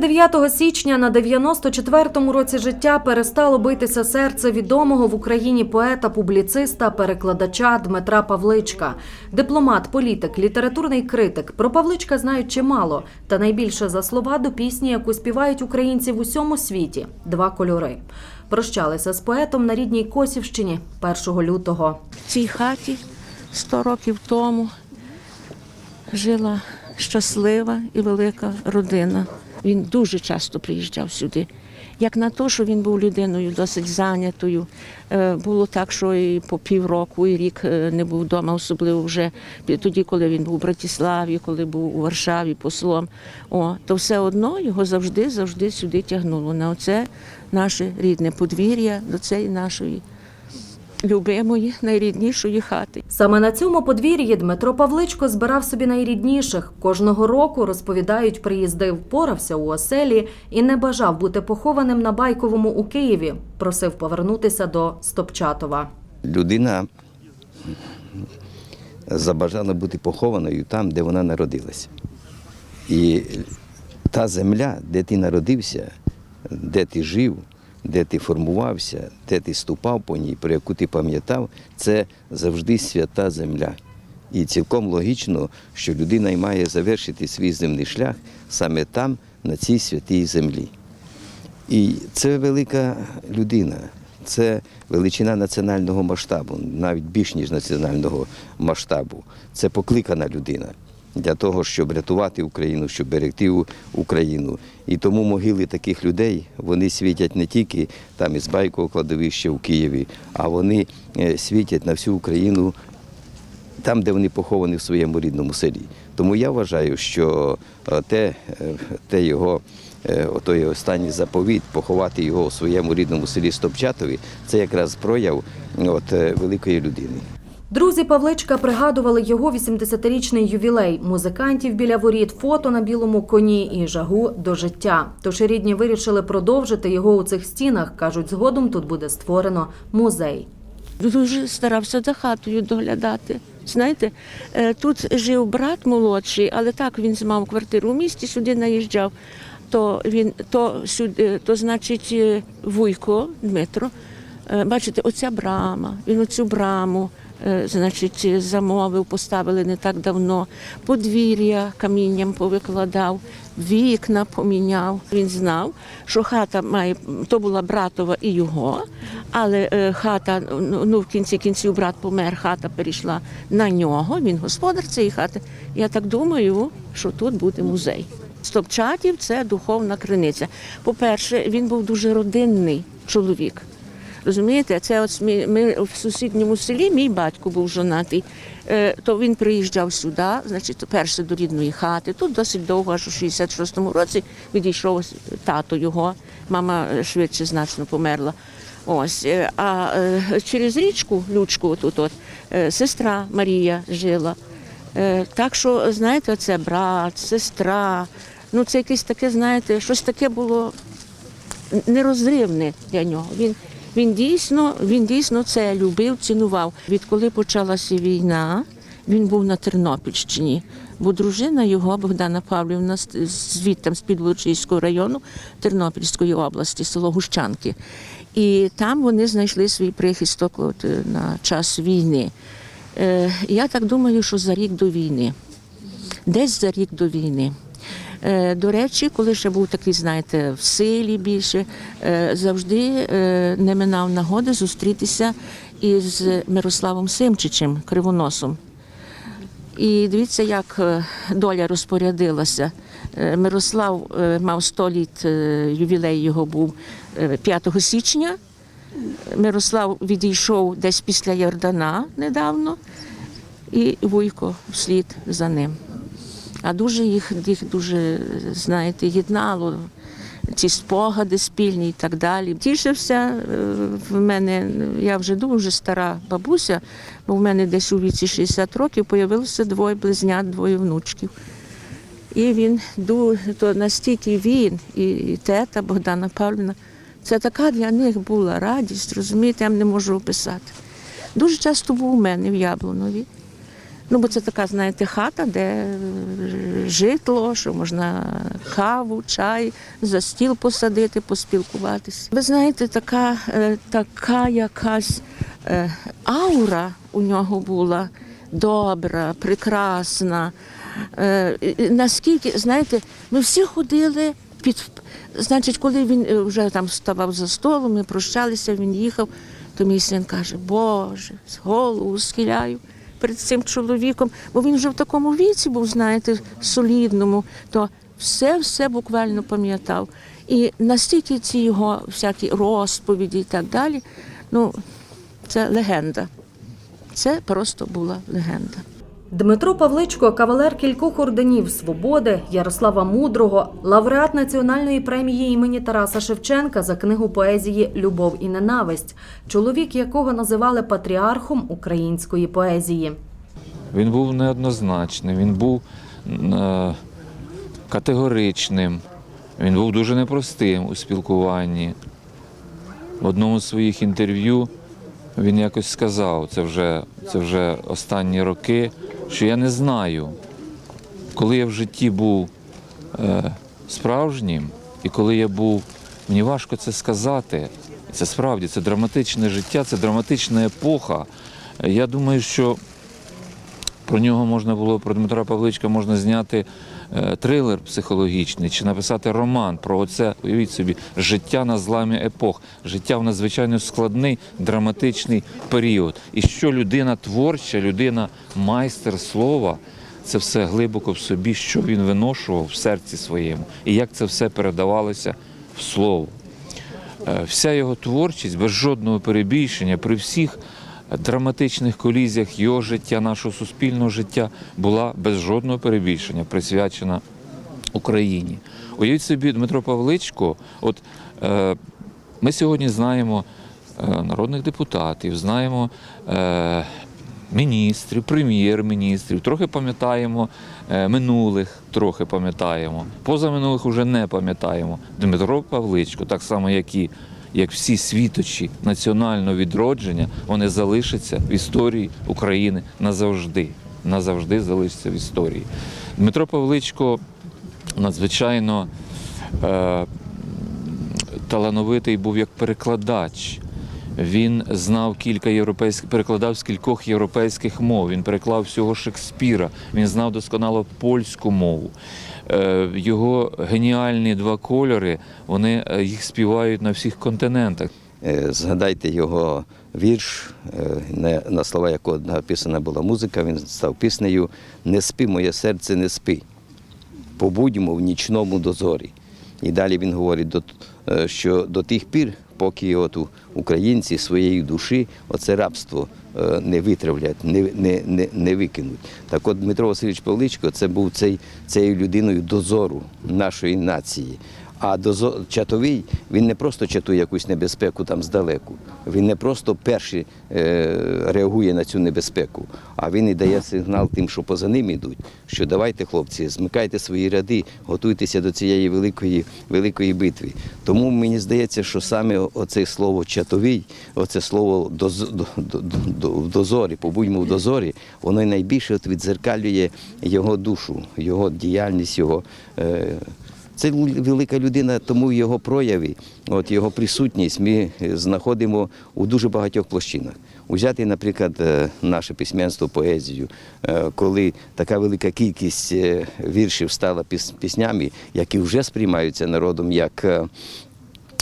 29 січня на 94-му році життя перестало битися серце відомого в Україні поета, публіциста, перекладача Дмитра Павличка. Дипломат, політик, літературний критик. Про Павличка знають чимало, та найбільше за слова до пісні, яку співають українці в усьому світі два кольори. Прощалися з поетом на рідній Косівщині 1 лютого. В цій хаті 100 років тому жила щаслива і велика родина. Він дуже часто приїжджав сюди. Як на те, що він був людиною досить зайнятою. Е, Було так, що і по півроку, і рік е, не був вдома, особливо вже тоді, коли він був у Братиславі, коли був у Варшаві послом. О, то все одно його завжди, завжди сюди тягнуло на оце наше рідне подвір'я, до цієї нашої любимої, найріднішої хати. Саме на цьому подвір'ї Дмитро Павличко збирав собі найрідніших. Кожного року, розповідають, приїздив, порався у оселі і не бажав бути похованим на Байковому у Києві. Просив повернутися до Стопчатова. людина забажала бути похованою там, де вона народилася. І та земля, де ти народився, де ти жив, де ти формувався, де ти ступав по ній, про яку ти пам'ятав, це завжди свята земля. І цілком логічно, що людина має завершити свій земний шлях саме там, на цій святій землі. І це велика людина, це величина національного масштабу, навіть більш ніж національного масштабу. Це покликана людина для того, щоб рятувати Україну, щоб берегти Україну. І тому могили таких людей вони світять не тільки там із Байкового кладовища в Києві, а вони е, світять на всю Україну там, де вони поховані в своєму рідному селі. Тому я вважаю, що е, те, е, те його, той останній заповіт, поховати його у своєму рідному селі Стопчатові, це якраз прояв от, великої людини. Друзі Павличка пригадували його 80-річний ювілей музикантів біля воріт, фото на білому коні і жагу до життя. Тож рідні вирішили продовжити його у цих стінах. кажуть, згодом тут буде створено музей. Дуже старався за хатою доглядати. Знаєте, е, тут жив брат молодший, але так він мав квартиру у місті, сюди наїжджав. То він то сюди, то значить е, Вуйко Дмитро. е, Бачите, оця брама. Він оцю браму, значить, замовив, поставили не так давно. Подвір'я камінням повикладав, вікна поміняв. Він знав, що хата має то була братова і його, але е, хата, ну ну, в кінці кінців брат помер, хата перейшла на нього. Він господар цієї хати. Я так думаю, що тут буде музей. Стопчатів це духовна криниця. По-перше, він був дуже родинний чоловік. Розумієте, це от ми, ми в сусідньому селі, мій батько був жонатий, е, то він приїжджав сюди, значить, перше до рідної хати. Тут досить довго, аж у 66-му році відійшов тато його, мама е, швидше значно померла. Ось, е, а через річку, Лючку, тут от, сестра Марія жила. Так що, знаєте, це брат, сестра. Ну, це якесь таке, знаєте, щось таке було нерозривне для нього. Він, він, дійсно, він дійсно це любив, цінував. Відколи почалася війна, він був на Тернопільщині, бо дружина його, Богдана Павлівна, звідти з Підволочиського району Тернопільської області, село Гущанки. І там вони знайшли свій прихисток от, е, на час війни. Е, Я так думаю, що за рік до війни десь за рік до війни. Е, До речі, коли ще був такий, знаєте, в силі більше, е, завжди е, не минав нагоди зустрітися із Мирославом Симчичем, кривоносом. І дивіться, як доля розпорядилася. Мирослав мав 100 літ, ювілей його був е, 5 січня. Мирослав відійшов десь після Йордана недавно, і Вуйко вслід за ним. А дуже їх, їх дуже, знаєте, єднало ці спогади спільні і так далі. Тішився е, в мене, я вже дуже стара бабуся, бо в мене десь у віці 60 років появилося двоє близнят, двоє внучків. І він то настільки він і тета Богдана Павлівна, це така для них була радість, розумієте, я не можу описати. Дуже часто був у мене в Яблунові. Ну, бо це така, знаєте, хата, де е, житло, що можна каву, чай, за стіл посадити, поспілкуватися. Ви знаєте, така, е, така якась е, аура у нього була добра, прекрасна. Наскільки, знаєте, ми всі ходили під. Значить, коли він вже там ставав за столом, ми прощалися, він їхав, то мій син каже, Боже, з голову схиляю перед цим чоловіком, бо він вже в такому віці був, знаєте, солідному, то все-все буквально пам'ятав. І настільки ці його всякі розповіді і так далі, ну, це легенда. Це просто була легенда. Дмитро Павличко, кавалер кількох орденів свободи, Ярослава Мудрого, лауреат національної премії імені Тараса Шевченка за книгу поезії Любов і ненависть, чоловік якого називали патріархом української поезії. Він був неоднозначним, він був е, категоричним, він був дуже непростим у спілкуванні. В одному з своїх інтерв'ю він якось сказав, це вже, це вже останні роки, що я не знаю, коли я в житті був е, справжнім, і коли я був, мені важко це сказати. Це справді це драматичне життя, це драматична епоха. Я думаю, що про нього можна було, про Дмитра Павличка можна зняти трилер психологічний чи написати роман про оце, уявіть собі, життя на зламі епох, життя в надзвичайно складний, драматичний період. І що людина творча, людина майстер слова, це все глибоко в собі, що він виношував в серці своєму, і як це все передавалося в слово. Е, Вся його творчість без жодного перебільшення при всіх драматичних колізіях його життя, нашого суспільного життя була без жодного перебільшення присвячена Україні. Уявіть собі, Дмитро Павличко, от е, ми сьогодні знаємо е, народних депутатів, знаємо е, міністрів, прем'єр-міністрів, трохи пам'ятаємо е, минулих, трохи пам'ятаємо. Позаминулих уже не пам'ятаємо. Дмитро Павличко, так само, як і як всі світочі національного відродження, вони залишаться в історії України назавжди. Назавжди залишаться в історії. Дмитро Павличко надзвичайно е, талановитий був як перекладач. Він знав кілька європейських, перекладав з кількох європейських мов. Він переклав всього Шекспіра. Він знав досконало польську мову. Е, Його геніальні два кольори, вони е, їх співають на всіх континентах. Е, Згадайте його вірш, на слова якого написана була музика, він став піснею Не спи, моє серце, не спи. Побудьмо в нічному дозорі. І далі він говорить, що до тих пір, поки от українці своєї душі оце рабство не витравлять, не, не, не, не викинуть. Так от Дмитро Васильович Павличко це був цей, цією людиною дозору нашої нації. А чатовий він не просто чатує якусь небезпеку там здалеку. Він не просто перший е... реагує на цю небезпеку, а він і дає сигнал тим, що поза ним йдуть. Що давайте, хлопці, змикайте свої ряди, готуйтеся до цієї великої, великої битви. Тому мені здається, що саме оце слово чатовий, оце слово доз... до... До... До... в дозорі, побудьмо в дозорі, воно найбільше відзеркалює його душу, його діяльність, його. Е... Це велика людина, тому в його прояві, от його присутність ми знаходимо у дуже багатьох площинах. Узяти, наприклад, е, наше письменство, поезію, е, коли така велика кількість е, віршів стала піс- піснями, які вже сприймаються народом як.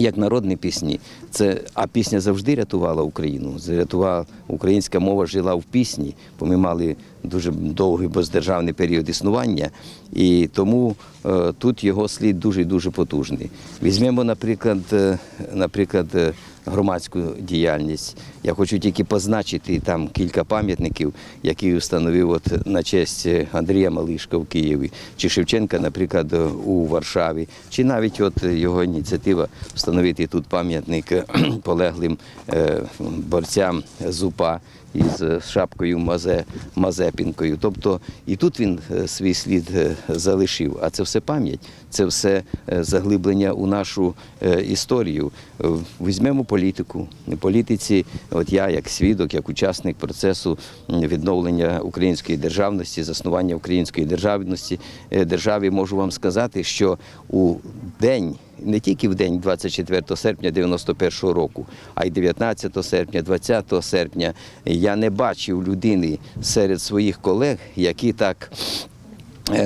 Як народні пісні, це а пісня завжди рятувала Україну. Рятувала українська мова жила в пісні, бо ми мали дуже довгий бездержавний період існування, і тому е, тут його слід дуже дуже потужний. Візьмемо, наприклад, е, наприклад, е, громадську діяльність. Я хочу тільки позначити там кілька пам'ятників, які встановив от на честь Андрія Малишка в Києві, чи Шевченка, наприклад, у Варшаві, чи навіть от його ініціатива встановити тут пам'ятник е, полеглим е, борцям з УПА із е, шапкою Мазе, Мазепінкою. Тобто і тут він е, свій слід е, залишив. А це все пам'ять, це все е, заглиблення у нашу е, історію. Е, Візьмемо політику. Політиці, от я, як свідок, як учасник процесу відновлення української державності, заснування української державності, е, державі, можу вам сказати, що у день. Не тільки в день 24 серпня 91 року, а й 19 серпня, 20 серпня я не бачив людини серед своїх колег, які так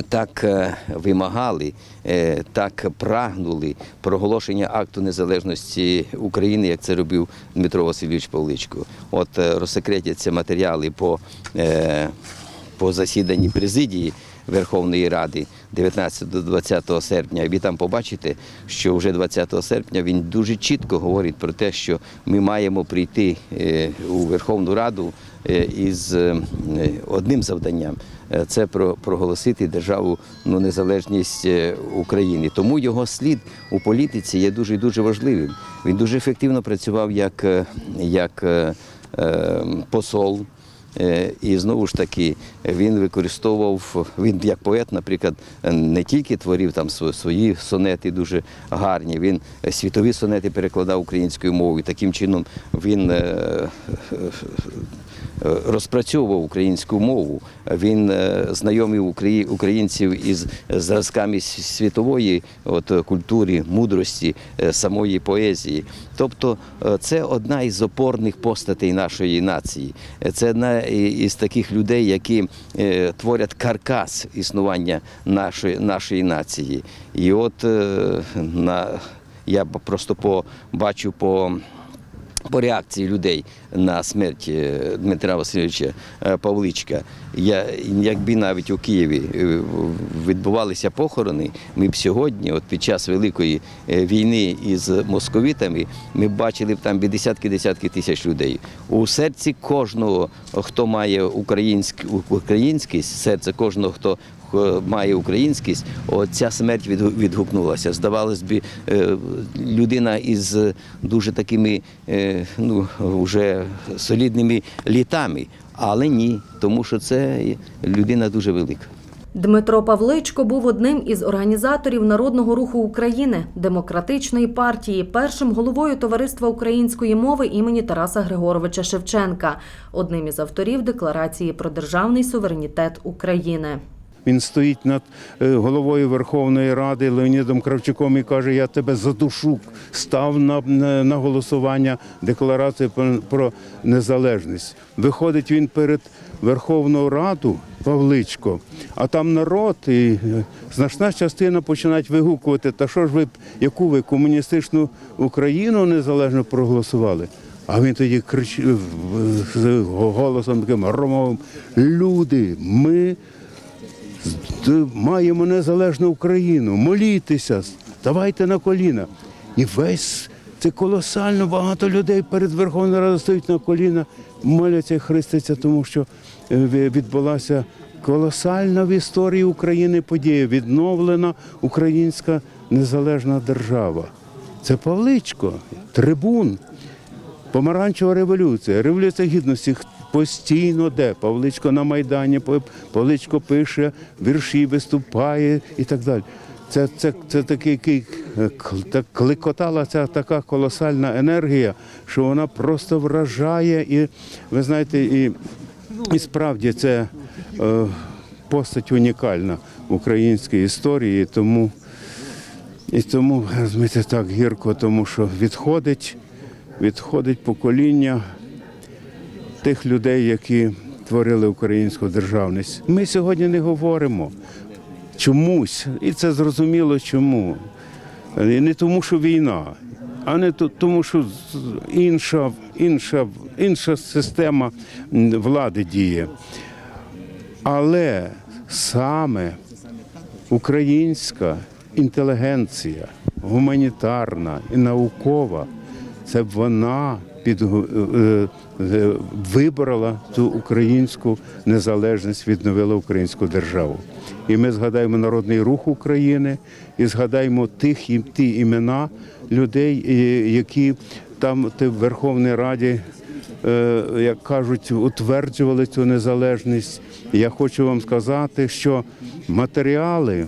так е, вимагали, е, так прагнули проголошення акту незалежності України, як це робив Дмитро Васильович Павличко. От е, розсекретяться матеріали по, е, по засіданні президії Верховної Ради 19 до 20 серпня. Ви там побачите, що вже 20 серпня він дуже чітко говорить про те, що ми маємо прийти е, у Верховну Раду е, із е, одним завданням Е, це про проголосити державу ну, незалежність е, України. Тому його слід у політиці є дуже дуже важливим. Він дуже ефективно працював як, е, як е, е, посол. Е, І знову ж таки він використовував, він як поет, наприклад, не тільки творив там свої сонети дуже гарні, він світові сонети перекладав українською мовою. Таким чином він е, е, розпрацьовував українську мову. Він е, знайомив українців із зразками світової от, е, культури, мудрості, е, самої поезії. Тобто е, це одна із опорних постатей нашої нації. Е, Це одна із таких людей, які е, творять каркас існування нашої, нашої нації. І от е, на, я просто по, бачу по по реакції людей на смерть е, Дмитра Васильовича е, Павличка. Я, якби навіть у Києві е, відбувалися похорони, ми б сьогодні, от під час Великої війни із московитами, ми б бачили б там десятки-десятки тисяч людей. У серці кожного, хто має українськ, українськість, серце кожного, хто має українськість, от ця смерть відгукнулася. Здавалось би, е, людина із дуже такими е, ну, вже солідними літами, але ні, тому що це людина дуже велика. Дмитро Павличко був одним із організаторів Народного руху України, демократичної партії, першим головою Товариства української мови імені Тараса Григоровича Шевченка, одним із авторів Декларації про державний суверенітет України. Він стоїть над е, головою Верховної Ради Леонідом Кравчуком і каже: Я тебе задушу, став на, на, голосування декларації про, незалежність. Виходить він перед Верховною Раду Павличко, а там народ і е, значна частина починають вигукувати, та що ж ви, яку ви комуністичну Україну незалежно проголосували? А він тоді кричив з голосом таким громовим: люди, ми маємо незалежну Україну, молітеся, ставайте на коліна. І весь це колосально багато людей перед Верховною Радою стоять на коліна, моляться і хрестяться, тому що е, відбулася колосальна в історії України подія, відновлена українська незалежна держава. Це Павличко, трибун. Помаранчева революція, революція гідності постійно де. Павличко на Майдані, Пав- Павличко пише, вірші виступає і так далі. Це, це, це такий, так кликотала ця така колосальна енергія, що вона просто вражає. І ви знаєте, і, і справді це е, постать унікальна в українській історії. Тому, і тому розумієте, так гірко, тому що відходить відходить покоління тих людей, які творили українську державність. Ми сьогодні не говоримо чомусь, і це зрозуміло чому. І не тому, що війна, а не тому, що інша, інша, інша система влади діє. Але саме українська інтелігенція, гуманітарна і наукова, це вона під, е, е, вибрала ту українську незалежність, відновила українську державу. І ми згадаємо Народний рух України і згадаємо тих ті імена людей, які там в Верховній Раді е, як кажуть, утверджували цю незалежність. Я хочу вам сказати, що матеріали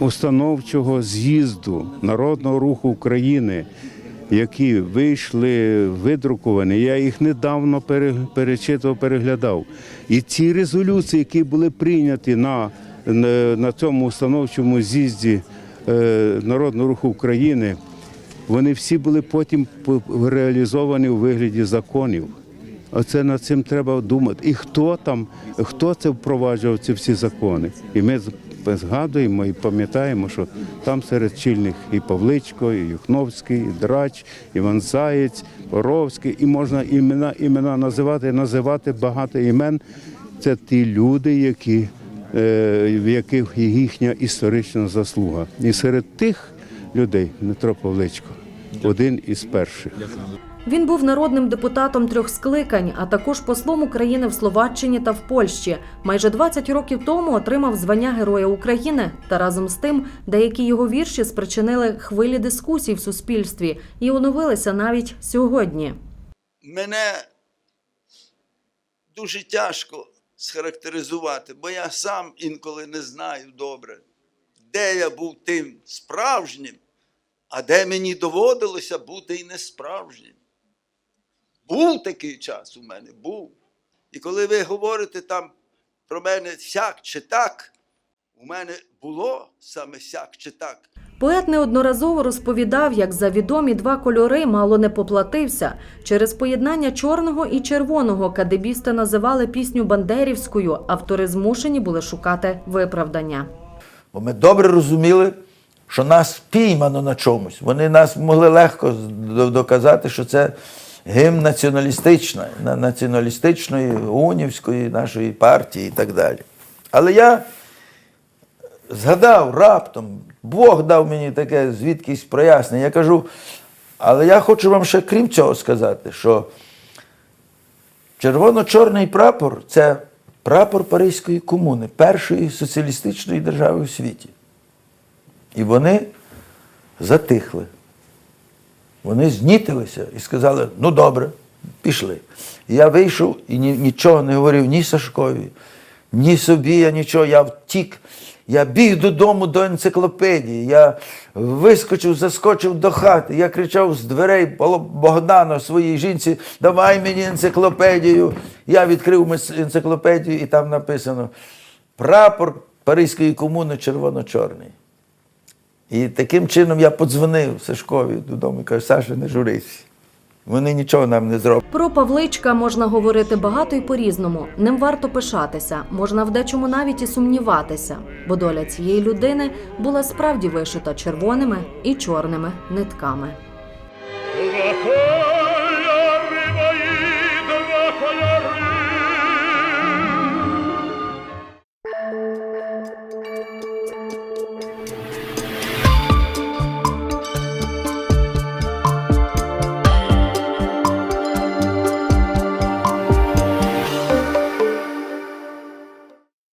установчого з'їзду Народного руху України які вийшли видруковані. Я їх недавно пере- перечитував, переглядав. І ці резолюції, які були прийняті на, на, цьому установчому з'їзді е, Народного руху України, вони всі були потім по- реалізовані у вигляді законів. Оце над цим треба думати. І хто там, хто це впроваджував ці всі закони? І ми згадуємо і пам'ятаємо, що там серед чільних і Павличко, і Юхновський, і Драч, Іван Заєць, Боровський, і можна імена, імена називати, називати багато імен. Це ті люди, які, е, в яких їхня історична заслуга. І серед тих людей Дмитро Павличко один із перших. Він був народним депутатом трьох скликань, а також послом України в Словаччині та в Польщі. Майже 20 років тому отримав звання Героя України. Та разом з тим деякі його вірші спричинили хвилі дискусій в суспільстві і оновилися навіть сьогодні. мене дуже тяжко схарактеризувати, бо я сам інколи не знаю добре, де я був тим справжнім, а де мені доводилося бути і несправжнім. Був такий час у мене, був. І коли ви говорите там про мене сяк чи так, у мене було саме сяк чи так. Поет неодноразово розповідав, як за відомі два кольори мало не поплатився. Через поєднання чорного і червоного кадебісти називали пісню бандерівською. Автори змушені були шукати виправдання. Бо ми добре розуміли, що нас піймано на чомусь. Вони нас могли легко доказати, що це гімн націоналістичної, націоналістичної унівської нашої партії і так далі. Але я згадав раптом, Бог дав мені таке звідкись прояснення. Я кажу, але я хочу вам ще крім цього сказати, що червоно-чорний прапор це прапор Паризької комуни, першої соціалістичної держави у світі. І вони затихли. Вони знітилися і сказали: ну добре, пішли. Я вийшов і ні, нічого не говорив ні Сашкові, ні собі, я нічого, я втік. Я біг додому до енциклопедії. Я вискочив, заскочив до хати. Я кричав з дверей Богдану своїй жінці, давай мені енциклопедію. Я відкрив енциклопедію, і там написано прапор Паризької комуни червоно-чорний. І таким чином я подзвонив Сашкові додому і кажу, Саша, не журись. Вони нічого нам не зроблять. Про Павличка можна говорити багато і по-різному. Ним варто пишатися, можна в дечому навіть і сумніватися, бо доля цієї людини була справді вишита червоними і чорними нитками.